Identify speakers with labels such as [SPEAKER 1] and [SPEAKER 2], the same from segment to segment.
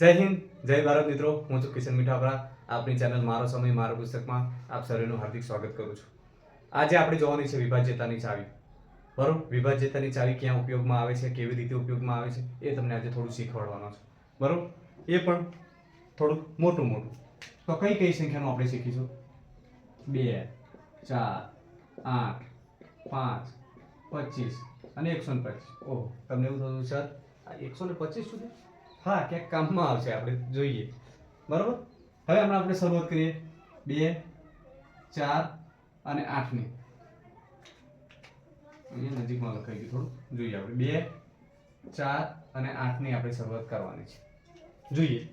[SPEAKER 1] જય હિન્દ, જય ભારત મિત્રો. હું છું કિશન મીઠાપરા. આપણી ચેનલ મારો સમય, મારો પુસ્તકમાં આપ સર્વેનું હાર્દિક સ્વાગત કરું છું. આજે આપણે જોવાની છે વિભાજ્યતાની ચાવી. બરોબર વિભાજ્યતાની ચાવી ક્યાં ઉપયોગમાં આવે છે, કેવી રીતે ઉપયોગમાં આવે છે, એ તમને આજે થોડું શીખવાડવાનો છે. બરોબર એ પણ થોડુંક મોટું મોટું. તો કઈ કઈ સંખ્યાનું આપણે શીખીશું? બે, ચાર, આઠ, પાંચ, પચીસ અને એકસો ને પચીસ. ઓહ, તમને એવું થતું સર આ એકસો ને પચીસ સુધી? હા, ક્યાંક કામમાં આવશે, આપણે જોઈએ. બરાબર? હવે હમણાં આપણે શરૂઆત કરીએ. બે, ચાર અને આઠની. અહીંયા નજીકમાં લખાઈ ગયું થોડું. જોઈએ આપણે. બે, ચાર અને આઠની આપણે શરૂઆત કરવાની છે. જોઈએ.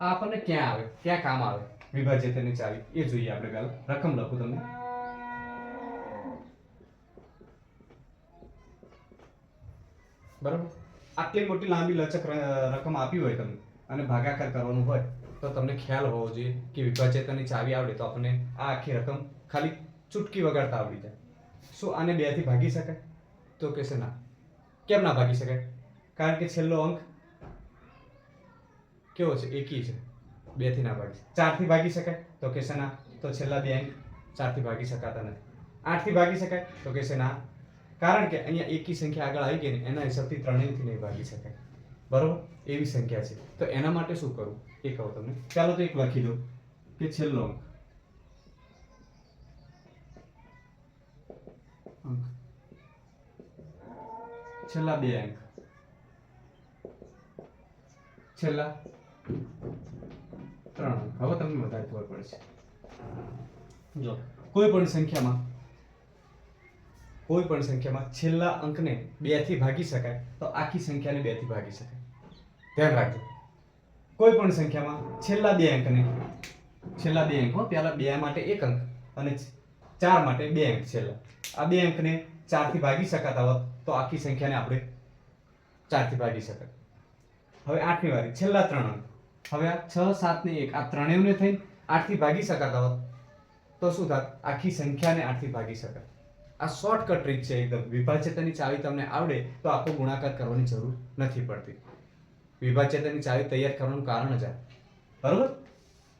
[SPEAKER 1] આ આપણને ક્યાં આવે? ક્યાં કામ આવે? વિભાજ્યતાની ચાવી. એ જોઈએ આપણે પહેલાં. રકમ લખું તમને બરાબર? આટલી મોટી લાંબી લચક રકમ આપી હોય તમને અને ભાગાકાર કરવાનું હોય, તો તમને ખ્યાલ હોવો જોઈએ કે વિભાજેતાની ચાવી આવડે તો આપણને આ આખી રકમ ખાલી ચૂટકી વગાડતા આવડી જાય. શું આને બેથી ભાગી શકાય? તો કહેશે ના. કેમ ના ભાગી શકાય? કારણ કે છેલ્લો અંક કેવો છે? એકી છે. બેથી ના ભાગી ચારથી ભાગી શકાય? તો કહેશે ના. તો છેલ્લા બે અંક ચારથી ભાગી શકાતા નથી. આઠથી ભાગી શકાય? તો કહેશે ના. કારણ કે અહીંયા એકી સંખ્યા આગળ આવી ગઈ ને એના હિસાબથી ત્રણેયથી નહીં ભાગી શકાય. બરોબર? એવી સંખ્યા છે. તો એના માટે શું કરવું એ કહું તમને. ચાલો તો એક લખી દો કે છેલ્લો અંક. છેલ્લા બે અંક. છેલ્લા ત્રણ અંક. હવે તમને વધારે ખબર પડશે. જો, કોઈ પણ સંખ્યામાં કોઈ પણ સંખ્યામાં છેલ્લા અંકને બેથી ભાગી શકાય, તો આખી સંખ્યાને બેથી ભાગી શકાય. ધ્યાન રાખજો. કોઈ પણ સંખ્યામાં છેલ્લા બે અંકને, છેલ્લા બે અંક પહેલા બે માટે એક અંક અને ચાર માટે બે અંક છેલ્લા. આ બે અંકને ચારથી ભાગી શકાતા હોત, તો આખી સંખ્યાને આપણે ચારથી ભાગી શકાય. હવે આઠમી વારી, છેલ્લા ત્રણ અંક. હવે આ છ, સાત ને એક, આ ત્રણેયને થઈને આઠથી ભાગી શકાતા હોત, તો શું થાત? આખી સંખ્યાને આઠથી ભાગી શકાય આ શોર્ટકટ ટ્રીક છે એકદમ. વિભાજ્યતાની ચાવી તમને આવડે તો આખો ગુણાકાર કરવાની જરૂર નથી પડતી. વિભાજ્યતાની ચાવી તૈયાર કરવાનું કારણ જ આ. બરોબર?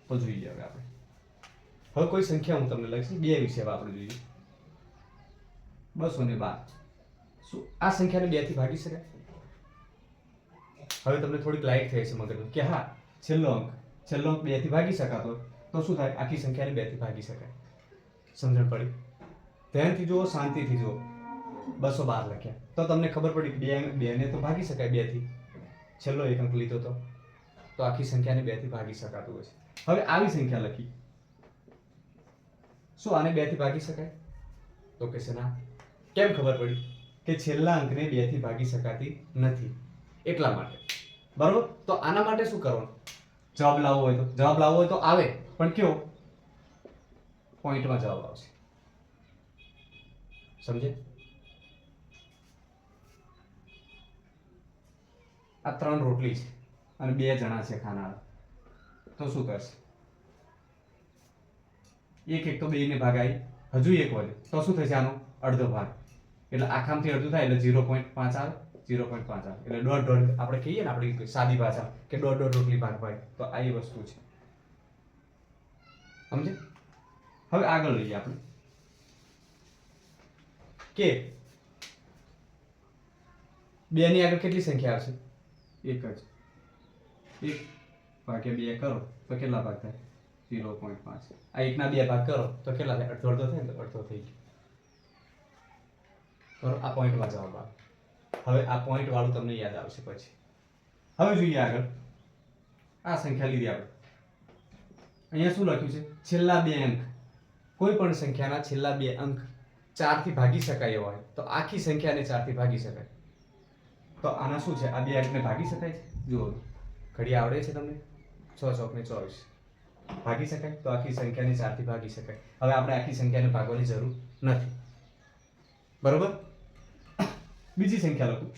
[SPEAKER 1] તો જોઈએ હવે આપણે. હવે કોઈ સંખ્યા હું તમને લખીશ. બે વિશે આપણે જોઈએ. બસો ને બાર. શું આ સંખ્યાને બેથી ભાગી શકાય? હવે તમને થોડીક લાઈટ થઈ છે મગજમાં. કે હા, છેલ્લો અંક. છેલ્લો અંક બેથી ભાગી શકાતો. તો શું થાય? આખી સંખ્યાને બેથી ભાગી શકાય. સમજણ પડી? ધ્યાનથી જુઓ, શાંતિથી જુઓ. બસો બાર લખ્યા. તો તમને ખબર પડી બે બેને તો ભાગી શકાય, બેથી. છેલ્લો એક અંક લીધો તો. તો આખી સંખ્યાને બેથી ભાગી શકાતું હોય છે. હવે આવી સંખ્યા લખી. શું આને બેથી ભાગી શકાય? તો કહેશે ના. કેમ ખબર પડી? કે છેલ્લા અંકને બેથી ભાગી શકાતી નથી. એટલા માટે. બરાબર? તો આના માટે શું કરવાનું? જવાબ લાવવો હોય તો. જવાબ લાવવો હોય તો આવે, પણ કયો પોઈન્ટમાં જવાબ આવશે. સમજે? આ ત્રણ રોટલી છે અને બે જણા છે ખાનારા. તો શું કરશે? એક એક તો બેને ભાગ આવી હજુ એક વધે. તો શું થશે આનો? અડધો ભાગ. એટલે આખામથી અડધું થાય એટલે ઝીરો પોઈન્ટ પાંચ આવે, ઝીરો પોઈન્ટ પાંચ આવે. એટલે દોઢ દોઢ આપણે કહીએ ને આપણી સાદી ભાષા કે દોઢ દોઢ રોટલી ભાગ ભાઈ તો આ એ વસ્તુ છે. સમજે? હવે આગળ લઈએ આપણે. કે બે ની આગળ કેટલી સંખ્યા આવશે? એક જ. એક ભાગ્યા બે કરો, તો કેટલા ભાગ થાય? ઝીરો પોઈન્ટ પાંચ. આ એકના બે ભાગ કરો, તો કેટલા થાય? અડધો અડધો થાય ને અડધો થઈ ગયો. બરોબર આ પોઈન્ટમાં જવાબ આવે હવે આ પોઈન્ટ વાળું તમને યાદ આવશે પછી. હવે જોઈએ આગળ. આ સંખ્યા લીધી આપણે. અહીંયા શું લખ્યું છે? છેલ્લા બે અંક. કોઈ પણ સંખ્યાના છેલ્લા બે અંક. ચારથી ભાગી શકાય એવા હોય, તો આખી સંખ્યાને ચારથી ભાગી શકાય. તો આના શું છે? આ બે અંકને ભાગી શકાય છે? જુઓ ઘડી આવડે છે તમને? છ ચોકને ચોવીસ. ભાગી શકાય? તો આખી સંખ્યાને ચારથી ભાગી શકાય. હવે આપણે આખી સંખ્યાને ભાગવાની જરૂર નથી. બરોબર? બીજી સંખ્યા લખું.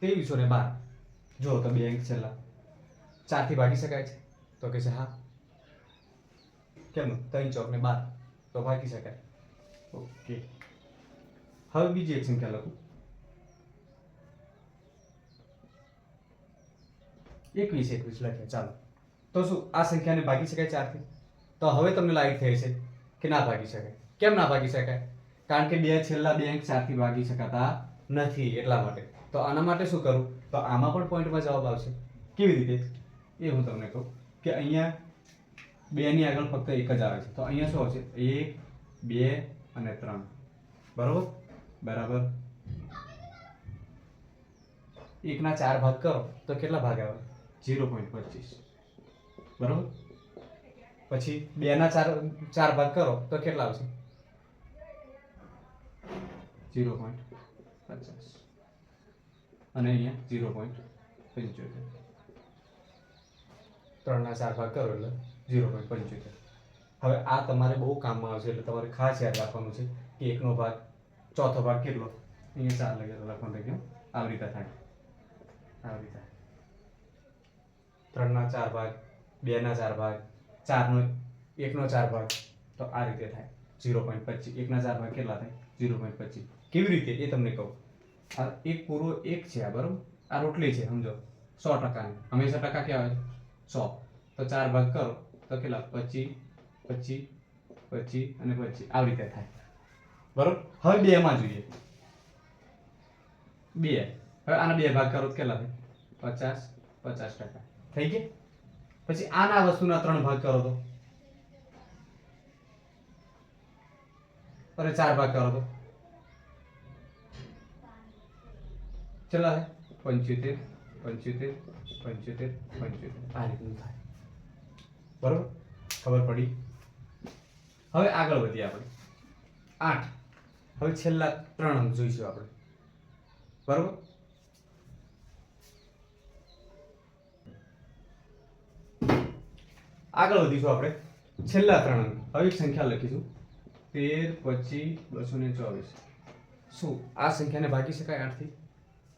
[SPEAKER 1] ત્રેવીસો ને બાર. જો તો બે અંક છેલ્લા. ચારથી ભાગી શકાય છે? તો કે છે હા. કેમ ત્રણ ચોક ને બાર. તો ભાગી શકાય. ઓકે. હવે બીજી એક સંખ્યા લખું. એકવીસ એકવીસ લખ્યા. ચાલો. તો શું? આ સંખ્યાને ભાગી શકાય ચારથી? તો હવે તમને લાઈટ થઈ છે કે ના ભાગી શકાય? કેમ ના ભાગી શકાય? કારણ કે બે છેલ્લા બે અંક ચારથી ભાગી શકાતા નથી એટલા માટે. તો આના માટે શું કરું? તો આમાં પણ પોઈન્ટમાં જવાબ આવશે. કેવી રીતે? એ હું તમને કહું કે અહીંયા બે ની આગળ ફક્ત એક જ આવે છે. તો અહીંયા શું આવશે? એક, બે અને ત્રણ. બરોબર? બરાબર? એકના ચાર ભાગ કરો, તો કેટલા ભાગ આવે? ઝીરો પોઈન્ટ પચીસ. બરોબર? પછી બે ના ચાર ચાર ભાગ કરો, તો કેટલા આવશે? ઝીરો પોઈન્ટ પચાસ. અને અહીંયા ઝીરો પોઈન્ટ પંચોતેર. ત્રણના ચાર ભાગ કરો એટલે. ઝીરો પોઈન્ટ પંચોતેર હવે આ તમારે બહુ કામમાં આવશે એટલે તમારે ખાસ યાદ રાખવાનું છે કે એકનો ભાગ, ચોથો ભાગ કેટલો? અહીંયા ચાર લગે લખવાનું થઈ ગયો આવી રીતે થાય. આવી રીતે ત્રણના ચાર ભાગ, બેના ચાર ભાગ, ચારનો એકનો ચાર ભાગ. તો આ રીતે થાય. ઝીરો પોઈન્ટ પચીસ. એકના ચાર ભાગ કેટલા થાય? ઝીરો પોઈન્ટ પચીસ. કેવી રીતે? એ તમને કહું. આ એક પૂરો એક છે આ, બરોબર? આ રોટલી છે, સમજો. સો ટકાની. હંમેશા ટકા કેવા હોય સો. તો ચાર ભાગ કરો. તો કેટલા પચીસ પચીસ પચીસ અને પચી આવી રીતે થાય. બરોબર? હવે બે માં જોઈએ. બે. હવે આના બે ભાગ કરો કેટલા થાય? પચાસ પચાસ ટકા. થઈ ગયા પછી આના વસ્તુના ત્રણ ભાગ કરો તો. અરે, ચાર ભાગ કરો તો. થાય? પંચોતેર પંચોતેર પંચોતેર પંચોતેર. આ રીતનું થાય. બરોબર? ખબર પડી? હવે આગળ વધીએ આપણે. આઠ. હવે છેલ્લા ત્રણ અંક જોઈશું આપણે. બરોબર? આગળ વધીશું આપણે. છેલ્લા ત્રણ અંક. હવે એક સંખ્યા લખીશું. તેર પચીસ બસો ને ચોવીસ. શું? આ સંખ્યાને ભાગી શકાય આઠથી?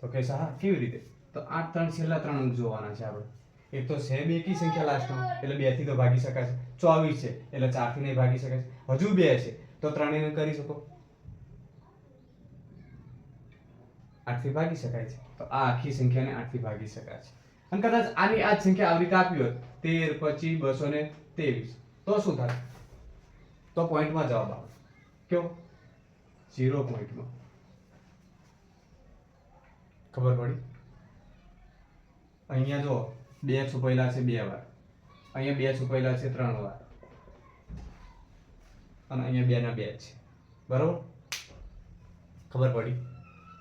[SPEAKER 1] તો કહેશે હા કેવી રીતે? તો આઠ, ત્રણ, છેલ્લા ત્રણ અંક જોવાના છે આપણે. એક તો છે બે કી સંખ્યા લાસ્ટમાં એટલે બેથી તો ભાગી શકાય છે ચોવીસ છે, એટલે ચારથી નહીં ભાગી શકાય છે હજુ બે છે, તો ત્રણેયને કરી શકો. આઠથી ભાગી શકાય છે. તો આ આખી સંખ્યાને આઠથી ભાગી શકાય છે. અને કદાચ આની આ જ સંખ્યા આવી રીતે આપી હોત, તેર, પચીસ, બસો ને ત્રેવીસ. તો શું થાય? તો પોઈન્ટમાં જવાબ આવે. કેવો ઝીરો પોઈન્ટમાં ખબર પડી? અહીંયા જો બે છુપાયેલા છે બે વાર. અહીંયા બે છુપાયેલા છે ત્રણ વાર. અને અહીંયા બેના બે છે. બરાબર? ખબર પડી?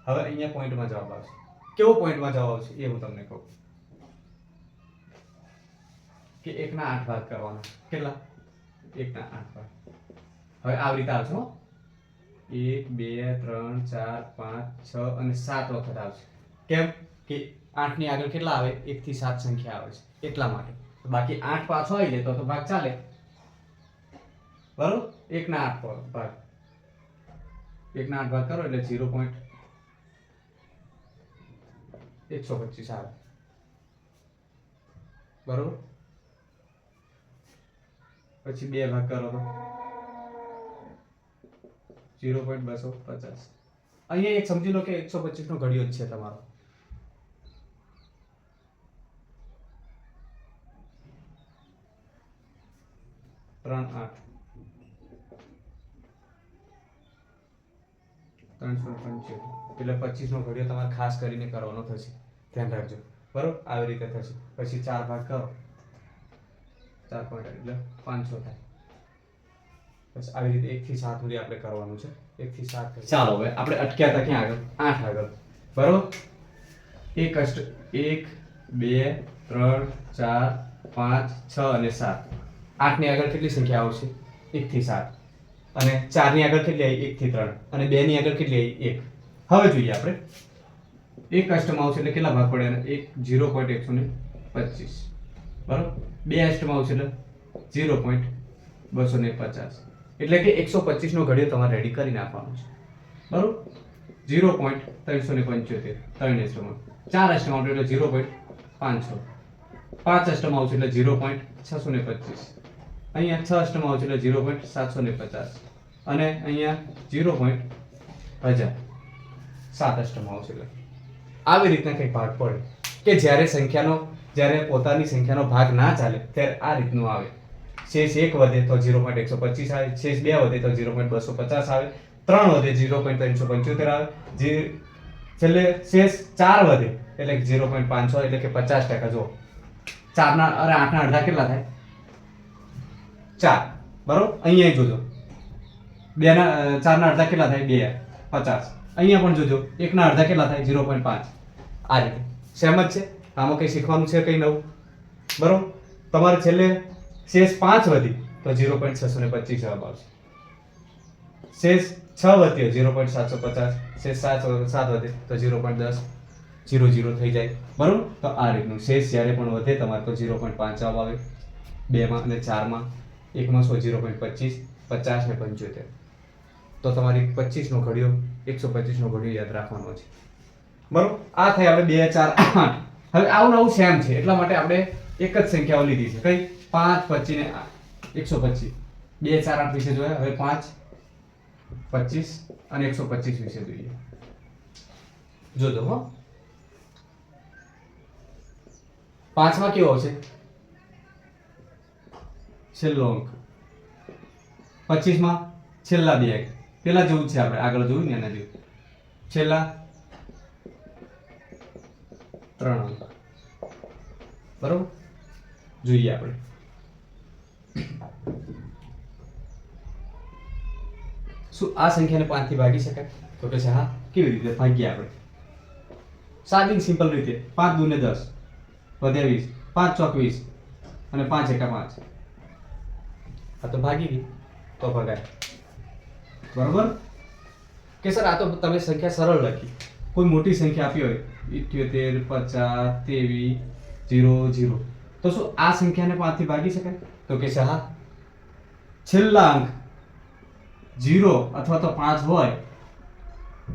[SPEAKER 1] હવે અહીંયા પોઈન્ટમાં જવાબ આવશે. કેવો પોઈન્ટમાં જવાબ આવશે એ હું તમને કહું. કે એકના આઠ ભાગ કરવાના. કેટલા? એકના આઠ ભાગ. હવે આવી રીતે આવશે એક, બે, ત્રણ, ચાર, પાંચ, છ અને સાત વખત આવશે. કેમ? કે આઠની આગળ કેટલા આવે? એક થી સાત સંખ્યા આવે છે. એટલા માટે. બાકી આઠ પાછો આવી જાય તો ભાગ ચાલે. બરોબર? એકના આઠ ભાગ. એકના આઠ ભાગ કરો એટલે ઝીરો પોઈન્ટ એકસો પચીસ આવે. બરોબર? પછી બે ભાગ કરો તો. ઝીરો પોઈન્ટ બસો પચાસ. અહીંયા એક સમજી લો કે એકસો પચીસ નો ઘડિયો જ છે તમારો. ત્રણ આઠ. ત્રણસો પંચોતેર. એટલે પચીસનો ઘડિયો તમારે ખાસ કરીને કરવાનો થશે. ધ્યાન રાખજો. બરોબર? આવી રીતે થશે. પછી ચાર ભાગ કરો. ચાર પોઈન્ટ એટલે પાંચસો થાય. બસ આવી રીતે એક થી સાત સુધી આપણે કરવાનું છે. એક થી સાત ચાલો હવે આપણે અટક્યા હતા ક્યાં આગળ? આઠ આગળ. બરોબર? એક અષ્ટ, એક, બે, ત્રણ, ચાર, પાંચ, છ અને સાત. આઠની આગળ કેટલી સંખ્યા આવશે? એકથી સાત. અને ચારની આગળ કેટલી આવી? એકથી ત્રણ. અને બેની આગળ કેટલી આવી? એક. હવે જોઈએ આપણે. એક અષ્ટમ આવશે એટલે કેટલા ભાગ પડે એક, ઝીરો પોઈન્ટ એકસો ને પચીસ. બરાબર? બે અષ્ટમ આવશે એટલે ઝીરો પોઈન્ટ બસો ને પચાસ. એટલે કે એકસો પચીસનો ઘડિયો તમારે રેડી કરી નાખવાનો છે. બરાબર? ઝીરો પોઈન્ટ ત્રણસો ને પંચોતેર. ત્રણ અષ્ટમાં. ચાર અષ્ટમ આવશે એટલે ઝીરો પોઈન્ટ પાંચસો. પાંચ અષ્ટમ આવશે એટલે ઝીરો પોઈન્ટ છસો ને પચીસ. અહીંયા છ આવશે એટલે ઝીરો પોઈન્ટ સાતસો ને પચાસ. અને અહીંયા ઝીરો પોઈન્ટ હજાર. સાત અષ્ટમાં આવશે એટલે. આવી રીતના કંઈક ભાગ પડે. કે જ્યારે સંખ્યાનો, જ્યારે પોતાની સંખ્યાનો ભાગ ના ચાલે, ત્યારે આ રીતનું આવે. શેષ એક વધે તો ઝીરો પોઈન્ટ એકસો પચીસ આવે શેષ બે વધે તો ઝીરો પોઈન્ટ બસો પચાસ આવે, ત્રણ વધે ઝીરો પોઈન્ટ ત્રણસો પંચોતેર આવે, જે છેલ્લે શેષ ચાર વધે, એટલે ઝીરો પોઈન્ટ પાંચસો એટલે કે પચાસ ટકા. જો ચારના, અરે આઠના અડધા કેટલા થાય? ચાર. બરાબર? અહીંયા જોજો. બેના ચારના અડધા કેટલા થાય? બે. પચાસ. અહીંયા પણ જોજો. એકના અડધા કેટલા થાય? ઝીરો પોઈન્ટ પાંચ. આ રીતે. જ છે. આમાં કંઈ શીખવાનું છે કંઈ નવું? બરાબર? તમારે છેલ્લે શેષ પાંચ વધી, તો ઝીરો પોઈન્ટ છસો ને પચીસ જવાબ આવશે. શેષ છ વધ્યો ઝીરો પોઈન્ટ સાતસો પચાસ. શેષ સાત સાત વધે, તો ઝીરો પોઈન્ટ દસ. જીરો જીરો થઈ જાય. બરાબર? તો આ રીતનું. શેષ જ્યારે પણ વધે, તમારે તો ઝીરો પોઈન્ટ પાંચ જવાબ આવે. બેમાં અને ચારમાં. એકમાં સો ઝીરો પોઈન્ટ પચીસ, પચાસ ને પંચોતેર. તો તમારી પચીસનો ઘડિયો, એકસો પચીસનો ઘડિયો યાદ રાખવાનો છે. બરોબર? આ થઈ આપણે બે ચાર આઠ. હવે આવું નવું સેમ છે, એટલા માટે આપણે એક જ સંખ્યાઓ લીધી છે. કઈ? પાંચ, પચીસ ને એકસો પચીસ. બે ચાર આઠ વિશે જોયા? હવે પાંચ, પચીસ અને એકસો પચીસ વિશે જોઈએ. જોજો હો. પાંચમાં કેવો આવશે? છેલ્લો અંક. પચીસમાં છેલ્લા બે અંક. પેલા જેવું છે આપણે, આગળ જોયું ને એના જેવું છેલ્લા ત્રણ અંક. બરોબર? જોઈએ આપણે. શું આ સંખ્યાને પાંચથી ભાગી શકાય? તો કે છે, હા, કેવી રીતે? ભાગીએ આપણે. સાદી સિમ્પલ રીતે. પાંચ દુ દસ. વધ્યા વીસ. પાંચ ચોક વીસ. અને પાંચ એકા પાંચ. આ તો ભાગી ગઈ. તો ભગાય. બરોબર? કે સર, આ તો તમે સંખ્યા સરળ લખી. કોઈ મોટી સંખ્યા આપી હોય, ઇઠ્યોતેર, પચાસ, ત્રેવીસ, જીરો જીરો. તો શું આ સંખ્યાને પાંચથી ભાગી શકાય? તો કે છે, હા. છેલ્લા અંક જીરો અથવા તો પાંચ હોય,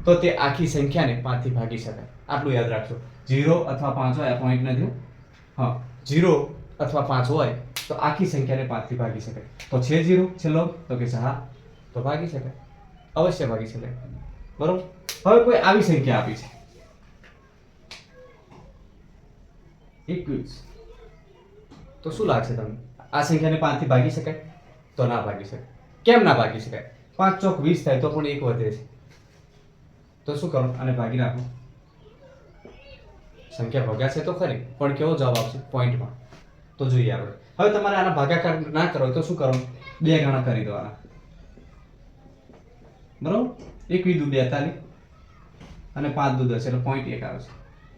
[SPEAKER 1] તો તે આખી સંખ્યાને પાંચથી ભાગી શકાય. આટલું યાદ રાખજો. જીરો અથવા પાંચ હોય, આ પોઈન્ટ નથી. હા. જીરો અથવા પાંચ હોય, તો આખી સંખ્યાને પાંચથી ભાગી શકાય. તો છે જીરો, છેલ્લો, તો કે છે હા, તો ભાગી શકાય. અવશ્ય ભાગી શકાય. બરોબર? હવે કોઈ આવી સંખ્યા આપી છે. એકવીસ તો શું લાગશે તમને? આ સંખ્યાને પાંચથી ભાગી શકાય, તો ના ભાગી શકાય. કેમ ના ભાગી શકાય? પાંચ ચોક વીસ થાય તો પણ એક વધે છે. તો શું કરો? આને ભાગી નાખો. સંખ્યા ભગાશે તો ખરી, પણ કેવો જવાબ આવશે? પોઈન્ટમાં. તો જોઈએ આપણે. હવે તમારે આના ભાગાકાર ના કરો, તો શું કરો? બે ગણા કરી દો આના. બરાબર? એક વીધું બેતાલીસ અને પાંચ દુ દસ, એટલે પોઈન્ટ એક આવે છે.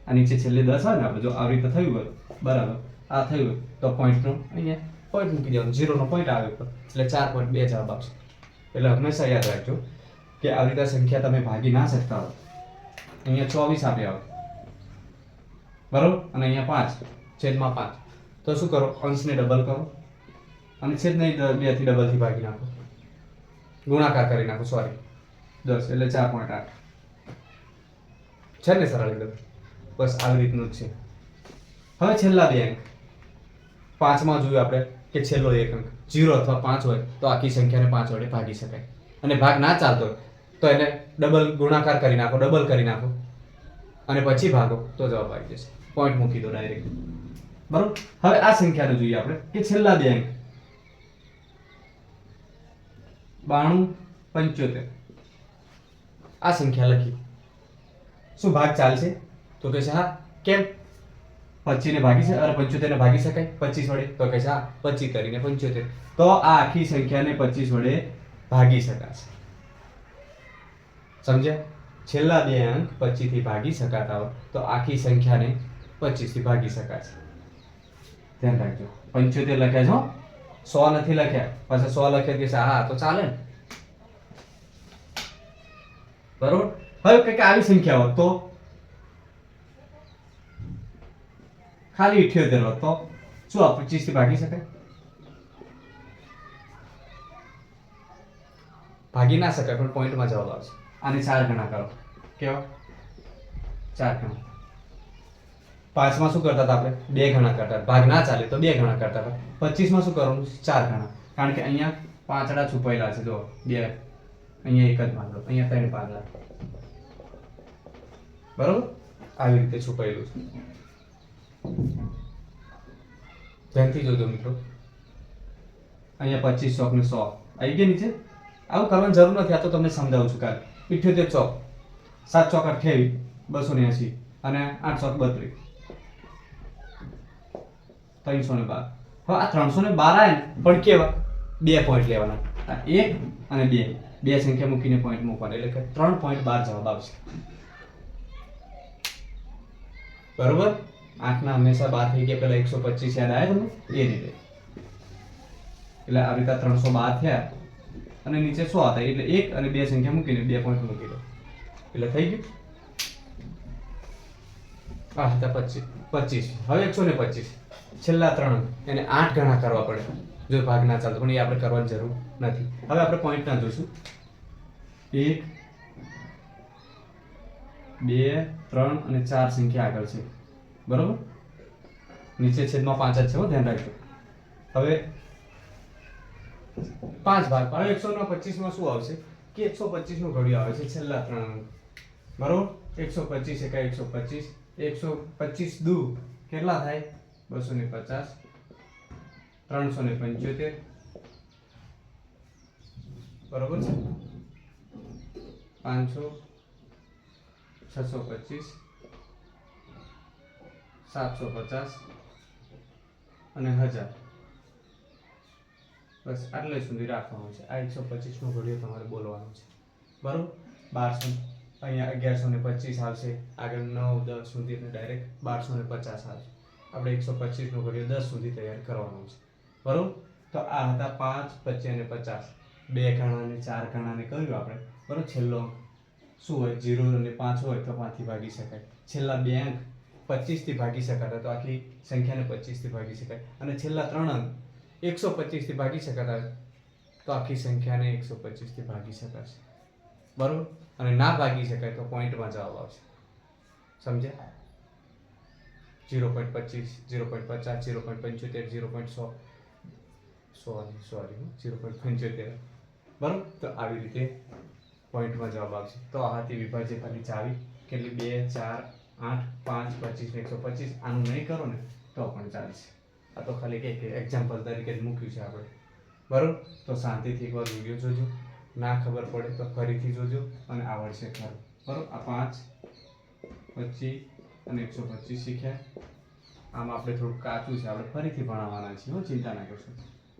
[SPEAKER 1] આ નીચે છેલ્લે દસ આવે ને, આપણે જો આવી રીતે થયું હોય, બરાબર. આ થયું હોય, તો પોઈન્ટનો અહીંયા પોઈન્ટ મૂકી દેવાનું. ઝીરોનો પોઈન્ટ આવે ઉપર, એટલે ચાર પોઈન્ટ બે જવાબ આવશે એટલે હંમેશા યાદ રાખજો કે આવી રીતે સંખ્યા તમે ભાગી ના શકતા હો અહીંયા ચોવીસ આપ્યા હોય બરાબર? અને અહીંયા પાંચ, છેદમાં પાંચ. તો શું કરો? અંશને ડબલ કરો. અને છેદને બેથી ડબલથી ભાગી નાખો. ગુણાકાર કરી નાખો સોરી દસ, એટલે ચાર પોઈન્ટ આઠ. છે ને સરળ એકદમ બસ આવી રીતનું જ છે. હવે છેલ્લા બે અંક. પાંચમાં જોયું આપણે કે છેલ્લો એક અંક. જીરો અથવા પાંચ હોય તો આખી સંખ્યાને પાંચ વડે ભાગી શકાય. અને ભાગ ના ચાલતો હોય તો એને ડબલ ગુણાકાર કરી નાખો ડબલ કરી નાખો. અને પછી ભાગો તો જવાબ આવી જશે. પોઈન્ટ મૂકી દો ડાયરેક્ટ બરોબર? હવે આ સંખ્યાને જોઈએ આપણે કે છેલ્લા બે અંક. બાણું, પંચોતેર. આ સંખ્યા લખી. શું ભાગ ચાલશે? તો કે છે, હા, કેમ? પચીને ભાગી શકે અરે પંચોતેરને ભાગી શકાય. પચીસ વડે. તો કે છે, હા, પચીસ કરીને પંચોતેર. તો આ આખી સંખ્યાને પચીસ વડે ભાગી શકાશે. સમજ્યા છેલ્લા બે અંક પચીસથી ભાગી શકાતા હોય તો આખી સંખ્યાને પચીસથી ભાગી શકાશે. ધ્યાન રાખજો. પંચોતેર લખ્યા છો સો નથી લખ્યા. પાછા સો લખ્યા કે હા, તો ચાલે બરોબર? હવે કંઈક આવી સંખ્યા હોત તો? ખાલી ઇઠ્યોતેર હોત તો? શું આ પચીસથી ભાગી શકાય? ભાગી ના શકાય, પણ પોઈન્ટમાં જવાબ આવશે. આને ચાર ગણા કરો. કેવા? ચાર ગણા. પાંચમાં શું કરતા હતા આપણે? બે ગણા કરતા ભાગ ના ચાલે તો બે ગણા કરતા હતા. પચીસમાં શું કરવાનું? ચાર ગણા. કારણ કે અહીંયા પાંચડા છુપાયેલા છે જો બે. અહીંયા એક જ પાંદડો અહીંયા ત્રણ પાંદડા બરોબર? આવી રીતે છુપાયેલું છે. ધ્યાનથી જોજો મિત્રો. અહીંયા પચીસ ચોક ને સો. આવી ગયા નીચે? આવું કરવાની જરૂર નથી. આ તો તમને સમજાવું છું કાલે. ઇઠ્યોતેર ચોક. સાત ચોક અઠ્યાવીસ, બસો ને અને આઠ ચોક બત્રીસ. ત્રણસો ને બાર. હવે આ ત્રણસો ને બાર આવે ને, પણ કેવા? બે પોઈન્ટ લેવાના. આ એક અને બે. બે સંખ્યા મૂકીને પોઈન્ટ મૂકવાના. એટલે કે ત્રણ પોઈન્ટ બાર જવાબ આવશે. બરોબર? આઠના હંમેશા બાર થઈ ગયા પેલા એકસો પચીસ યાદ આવ્યા તમને? એ રીતે. એટલે આવી રીતે ત્રણસો બાર થયા. અને નીચે સો હતા. એટલે એક અને બે સંખ્યા મૂકીને બે પોઈન્ટ મૂકી દો. એટલે થઈ ગયું? આ હતા પચીસ પચીસ. હવે એકસો ને પચીસ. છેલ્લા ત્રણ એને આઠ ગણા કરવા પડે. જો ભાગ ના ચાલતો, પણ એ આપણે કરવાની જરૂર નથી. હવે આપણે પોઈન્ટ ના જોઈશું એક, બે, ત્રણ અને ચાર સંખ્યા આગળ છે. બરોબર? નીચે છેદમાં પાંચ જ છે, હો, ધ્યાન રાખજો. હવે પાંચ ભાગ હવે એકસો પચીસમાં શું આવશે? કે એકસો પચીસનું ઘડિયું આવે છે છેલ્લા ત્રણ અંક. બરોબર? એકસો પચીસ એકા એકસો પચીસ. એકસો પચીસ દુ. કેટલા થાય? બસો ને પચાસ ત્રણસો ને પંચોતેર. બરોબર છે? પાંચસો, છસો પચીસ, સાતસો પચાસ અને હજાર. બસ આટલે સુધી રાખવાનું છે. આ એકસો પચીસનો ઘડિયો તમારે બોલવાનો છે. બરોબર? બારસો, અહીંયા અગિયારસો ને પચીસ આવશે. આગળ નવ, દસ સુધી ડાયરેક્ટ બારસો ને પચાસ આવશે. આપણે એકસો પચીસનો ઘડિયો દસ સુધી તૈયાર કરવાનો છે. બરાબર? તો આ હતા પાંચ, પચીસ અને પચાસ. બે ઘણાને ચાર ઘણાને કર્યું આપણે. બરાબર? છેલ્લો શું હોય? જીરો અને પાંચ હોય તો પાંચથી ભાગી શકાય. છેલ્લા બે અંક પચીસથી ભાગી શકાતા, તો આખી સંખ્યાને પચીસથી ભાગી શકાય. અને છેલ્લા ત્રણ અંક એકસો પચીસથી ભાગી શકાતા, તો આખી સંખ્યાને એકસો પચીસથી ભાગી શકાશે. બરાબર? અને ના ભાગી શકાય તો પોઈન્ટમાં જવાબ આવશે. સમજ્યા? જીરો પોઈન્ટ પચીસ જીરો પોઈન્ટ પચાસ જીરો પોઈન્ટ પંચોતેર જીરો પોઈન્ટ સો સોરી સોરી જીરો પોઈન્ટ પંચોતેર બરાબર? તો આવી રીતે પોઈન્ટમાં જવાબ આવશે. તો આ હતી વિભાજ્યતાની ચાવી. કેટલી? બે, ચાર, આઠ, પાંચ, પચીસ એકસો પચીસ. આનું નહીં કરો ને, તો પણ ચાલશે આ તો ખાલી કંઈક એક્ઝામ્પલ તરીકે જ મૂક્યું છે આપણે. બરાબર? તો શાંતિથી એકવાર વીડિયો જોજો. ના ખબર પડે તો ફરીથી જોજો અને આવડશે ખરું. બરાબર? આ પાંચ, પચીસ અને એકસો પચીસ શીખ્યા. આમ આપણે થોડું કાચું છે, આપણે ફરીથી ભણાવવાના છીએ, હું, ચિંતા ના કરશો.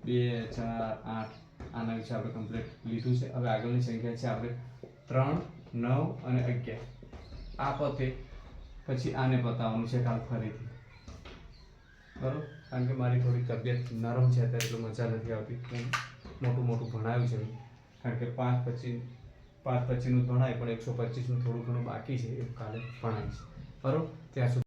[SPEAKER 1] બે, ચાર, આઠ, આના વિશે આપણે કમ્પ્લીટ લીધું છે. હવે આગળની સંખ્યા છે આપણે ત્રણ, નવ અને અગિયાર. આ પતે, પછી આને પતાવવાનું છે કાલ ફરીથી. બરાબર? કારણ કે મારી થોડી તબિયત નરમ છે અત્યારે, એટલું મજા નથી આવતી. મોટું મોટું ભણાવ્યું છે કારણ કે પાંચ પછી, પાંચ પચીસનું ભણાય, પણ એકસો પચીસનું થોડું ઘણું બાકી છે, એ કાલે ભણાવીશ. બરોબર ત્યાં સુધી.